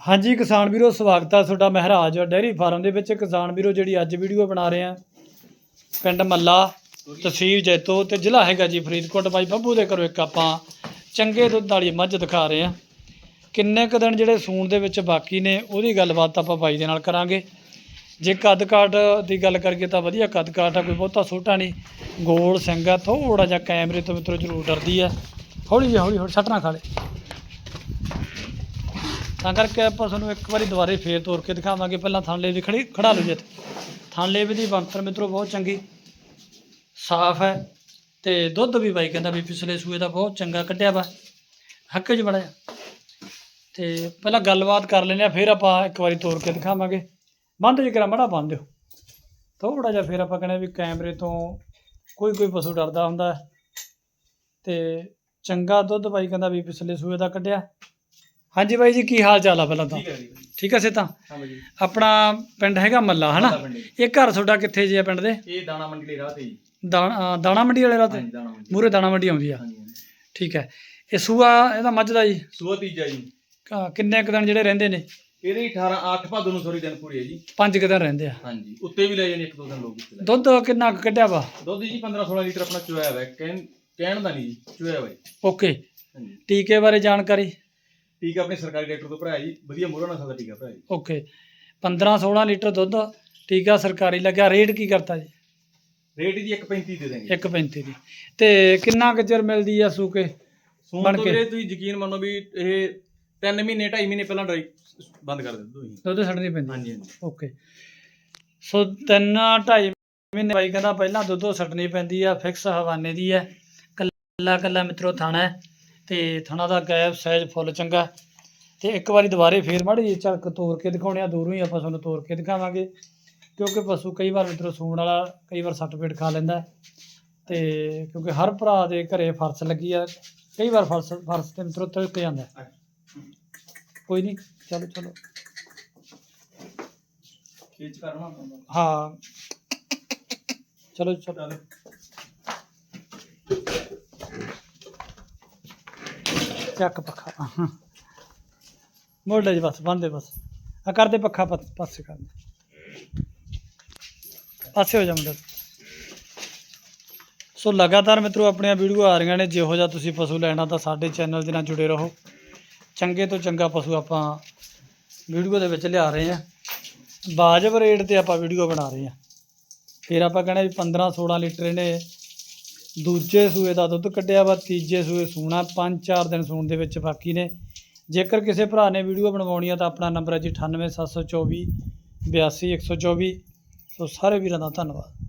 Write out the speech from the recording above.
ਹਾਂਜੀ, ਕਿਸਾਨ ਵੀਰੋ, ਸਵਾਗਤ ਹੈ ਤੁਹਾਡਾ ਮਹਿਰਾਜ ਡੈਰੀ ਫਾਰਮ ਦੇ ਵਿੱਚ। ਕਿਸਾਨ ਵੀਰੋ, ਜਿਹੜੀ ਅੱਜ ਵੀਡੀਓ ਬਣਾ ਰਹੇ ਆ, ਪਿੰਡ ਮੱਲਾ, ਤਹਿਸੀਲ ਜੈਤੋ ਤੇ ਜ਼ਿਲ੍ਹਾ ਹੈਗਾ ਜੀ ਫਰੀਦਕੋਟ। ਬਾਈ ਬੱਬੂ ਦੇ ਘਰੋਂ ਇੱਕ ਆਪਾਂ ਚੰਗੇ ਦੁੱਧ ਵਾਲੀ ਮੱਝ ਦਿਖਾ ਰਹੇ ਆ। ਕਿੰਨੇ ਕੁ ਦਿਨ ਜਿਹੜੇ ਸੂਣ ਦੇ ਵਿੱਚ ਬਾਕੀ ਨੇ, ਉਹਦੀ ਗੱਲਬਾਤ ਆਪਾਂ ਬਾਈ ਦੇ ਨਾਲ ਕਰਾਂਗੇ। ਜੇ ਕੱਦ ਕਾਟ ਦੀ ਗੱਲ ਕਰੀਏ ਤਾਂ ਵਧੀਆ ਕੱਦ ਕਾਟ ਆ, ਕੋਈ ਬਹੁਤਾ ਛੋਟਾ ਨਹੀਂ। ਗੋਲ ਸਿੰਘ ਆ ਥੋੜਾ ਜਿਹਾ ਕੈਮਰੇ ਤੋਂ ਮਿੱਤਰੋ ਜ਼ਰੂਰ ਡਰਦੀ ਆ। ਹੌਲੀ ਜਿਹੀ, ਹੌਲੀ ਹੌਲੀ, ਸੱਟ ਖਾਲੇ। ਤਾਂ ਕਰਕੇ ਆਪਾਂ ਤੁਹਾਨੂੰ ਇੱਕ ਵਾਰੀ ਦੁਬਾਰੇ ਫੇਰ ਤੋਰ ਕੇ ਦਿਖਾਵਾਂਗੇ। ਪਹਿਲਾਂ ਥਾਂਲੇ ਦੀ ਖੜੀ, ਖੜਾ ਲਓ ਜੀ ਇੱਥੇ। ਥਾਂਲੇ ਦੀ ਬਣਤਰ ਮਿੱਤਰੋ ਬਹੁਤ ਚੰਗੀ, ਸਾਫ਼ ਹੈ ਤੇ ਦੁੱਧ ਵੀ ਬਾਈ ਕਹਿੰਦਾ ਵੀ ਪਿਛਲੇ ਸੂਏ ਦਾ ਬਹੁਤ ਚੰਗਾ ਕੱਢਿਆ ਵਾ। ਹੱਕ 'ਚ ਬੜਾ ਤੇ ਪਹਿਲਾਂ ਗੱਲਬਾਤ ਕਰ ਲੈਂਦੇ ਆ ਫਿਰ ਆਪਾਂ ਇੱਕ ਵਾਰੀ ਤੋਰ ਕੇ ਦਿਖਾਵਾਂਗੇ। ਬੰਦ ਜੇ ਕਰਾਂ, ਮੜਾ ਬੰਦ ਦਿਓ। ਥੋੜਾ ਜਿਹਾ ਫਿਰ ਆਪਾਂ ਕਹਿੰਦੇ ਵੀ ਕੈਮਰੇ ਤੋਂ ਕੋਈ ਕੋਈ ਪਸ਼ੂ ਡਰਦਾ ਹੁੰਦਾ ਹੈ। ਤੇ ਚੰਗਾ ਦੁੱਧ ਬਾਈ ਕਹਿੰਦਾ ਵੀ ਪਿਛਲੇ ਸੂਏ ਦਾ ਕੱਢਿਆ। ਹਾਂਜੀ ਬਾਈ ਜੀ ਕੀ ਹਾਲ ਚਾਲ ਆ ਪਹਿਲਾਂ ਤਾਂ? ਠੀਕ ਹੈ ਜੀ। ਠੀਕ ਹੈ ਸੇ ਤਾਂ? ਹਾਂ ਬਾਈ ਜੀ। ਆਪਣਾ ਪਿੰਡ ਹੈਗਾ ਮੱਲਾ ਹਨਾ? ਮੱਲਾ ਪਿੰਡ ਜੀ। ਇਹ ਘਰ ਤੁਹਾਡਾ ਕਿੱਥੇ ਜੀ ਆ ਪਿੰਡ ਦੇ? ਇਹ ਦਾਣਾ ਮੰਡੀ ਦੇ ਰਾਹ ਤੇ ਜੀ। ਦਾਣਾ ਦਾਣਾ ਮੰਡੀ ਵਾਲੇ ਰਾਹ ਤੇ? ਹਾਂਜੀ ਦਾਣਾ ਮੰਡੀ। ਮੂਰੇ ਦਾਣਾ ਮੰਡੀ ਆਉਂਦੀ ਆ। ਹਾਂਜੀ ਹਾਂਜੀ। ਠੀਕ ਹੈ। ਇਹ ਸੂਆ ਇਹਦਾ ਮੱਝ ਦਾ ਜੀ? ਸੂਆ ਤੀਜਾ ਜੀ। ਕ- ਕਿੰਨੇ ਕੁ ਦਿਨ ਜਿਹੜੇ ਰਹਿੰਦੇ ਨੇ? ਇਹਦੇ 18 8 ਭਾਦੋਂ ਨੂੰ ਸੋਰੀ ਦਿਨ ਪੂਰੀ ਹੈ ਜੀ। ਪੰਜ ਕੁ ਦਿਨ ਰਹਿੰਦੇ ਆ। ਹਾਂਜੀ ਉੱਤੇ ਵੀ ਲੈ ਜਾਂਦੇ ਇੱਕ ਦੋ ਦਿਨ ਲੋਕ ਉੱਤੇ ਲੈ ਦੁੱਧ ਕਿੰਨਾ ਕੁ ਕੱਢਿਆ ਵਾ? ਦੁੱਧ ਜੀ 15 16 ਲੀਟਰ ਆਪਣਾ ਚੁਆਇਆ ਹੋਇਆ। ਹੈ। ਕਹਿਣ ਕਹਿਣ ਦਾ ਨਹੀਂ ਜੀ ਹੋਇਆ। ਜੀ। ਓਕੇ। ਹਾਂਜੀ। ਟੀਕੇ ਬਾਰੇ ਜਾਣਕਾਰੀ? ਟੀਕਾ ਆਪਣੇ ਸਰਕਾਰੀ ਡਾਕਟਰ ਤੋਂ ਭਰਾਇਆ ਜੀ। ਵਧੀਆ ਮੋਹਰਾ ਨਸਲ ਦਾ ਟੀਕਾ ਭਰਾਇਆ ਜੀ। ਓਕੇ। 15 16 ਲੀਟਰ ਦੁੱਧ ਟੀਕਾ ਸਰਕਾਰੀ ਲੱਗਿਆ। ਰੇਟ ਕੀ ਕਰਤਾ ਜੀ? ਰੇਟ ਜੀ 1.35 ਦੇ ਦੇਣਗੇ 1.35 ਦੀ। ਤੇ ਕਿੰਨਾ ਕੁ ਚਿਰ ਮਿਲਦੀ ਆ ਸੂਕੇ? ਸੂਣ ਬਣ ਤੋਂ ਕੇ। ਵੀਰੇ ਤੁਸੀਂ ਯਕੀਨ ਮੰਨੋ ਵੀ ਇਹ 3 ਮਹੀਨੇ 2.5 ਮਹੀਨੇ ਪਹਿਲਾਂ ਡਰਾਈ ਬੰਦ ਕਰ ਦਿੰਦੇ ਤੁਸੀਂ। ਦੁੱਧ ਛੱਡਣੀ ਪੈਂਦੀ ਹਾਂਜੀ ਹਾਂਜੀ। ਓਕੇ। ਸੋ ਤਿੰਨ ਢਾਈ ਮਹੀਨੇ ਬਾਈ ਕਹਿੰਦਾ ਪਹਿਲਾਂ ਦੁੱਧੋ ਛੱਡਣੀ ਪੈਂਦੀ ਆ ਫਿਕਸ ਹਵਾਨੇ ਦੀ ਹੈ ਕੱਲਾ ਕੱਲਾ ਮਿੱਤਰੋ ਥਾਣਾ ਹੈ। ਤੇ ਥਾਣਾ ਦਾ ਗੈਪ ਸਾਈਜ਼ ਫੁੱਲ ਚੰਗਾ। ਤੇ ਇੱਕ ਵਾਰੀ ਦੁਬਾਰੇ ਫੇਰ ਮਾੜੀ ਜਿਹੀ ਝਲਕ ਤੋੜ ਕੇ ਦਿਖਾਉਣੇ ਆ ਦੂਰੋਂ ਹੀ ਆਪਾਂ ਤੁਹਾਨੂੰ ਤੋੜ ਕੇ ਦਿਖਾਵਾਂਗੇ। ਕਿਉਂਕਿ ਪਸ਼ੂ ਕਈ ਵਾਰ ਮਿੱਤਰੋ ਸੂਣ ਵਾਲਾ ਕਈ ਵਾਰ ਸੱਟ ਪੇਟ ਖਾ ਲੈਂਦਾ। ਤੇ ਕਿਉਂਕਿ ਹਰ ਭਰਾ ਦੇ ਘਰੇ ਫਰਸ ਲੱਗੀ ਆ ਕਈ ਵਾਰ ਫਰਸ ਫਰਸ ਤੇ ਮਿੱਤਰੋ ਤਿਲਕ ਜਾਂਦਾ। ਕੋਈ ਨਹੀਂ ਚਲੋ ਚਲੋ। ਖੇਚ ਕਰਨਾ ਹਾਂ। ਚਲੋ ਚਲੋ। ਚੱਕ ਪੱਖਾ। ਹਾਂ। ਮੋੜ ਲੈ ਜੀ ਬਸ ਬੰਦੇ ਬਸ। ਆ ਕਰਦੇ ਪੱਖਾ ਪਾ- ਪਾਸੇ ਕਰ। ਪਾਸੇ ਹੋ ਜਾ ਮੁੰਡਾ। ਸੋ ਲਗਾਤਾਰ ਮਿੱਤਰੋ, ਆਪਣੀਆਂ ਵੀਡੀਓ ਆ ਰਹੀਆਂ ਨੇ। ਜਿਹੋ ਜਿਹਾ ਤੁਸੀਂ ਪਸ਼ੂ ਲੈਣਾ ਤਾਂ ਸਾਡੇ ਚੈਨਲ ਦੇ ਨਾਲ ਜੁੜੇ ਰਹੋ। ਚੰਗੇ ਤੋਂ ਚੰਗਾ ਪਸ਼ੂ ਆਪਾਂ ਵੀਡੀਓ ਦੇ ਵਿੱਚ ਲਿਆ ਰਹੇ ਹਾਂ। ਵਾਜਬ ਰੇਟ ਤੇ ਆਪਾਂ ਵੀਡੀਓ ਬਣਾ ਰਹੇ ਹਾਂ। ਫਿਰ ਆਪਾਂ ਕਹਿੰਦੇ ਵੀ 15 16 ਲੀਟਰ ਇਹਨੇ ਦੂਜੇ ਸੂਏ ਦਾ ਦੁੱਧ ਕੱਢਿਆ ਵਾ, ਤੀਜੇ ਸੂਏ ਸੂਣਾ, ਪੰਜ ਚਾਰ ਦਿਨ ਸੂਣ ਦੇ ਵਿੱਚ ਬਾਕੀ ਨੇ। ਜੇਕਰ ਕਿਸੇ ਭਰਾ ਨੇ ਵੀਡੀਓ ਬਣਵਾਉਣੀ ਆ ਤਾਂ ਆਪਣਾ ਨੰਬਰ ਹੈ ਜੀ 98724 82124 ਸੋ ਸਾਰੇ ਵੀਰਾਂ ਦਾ ਧੰਨਵਾਦ।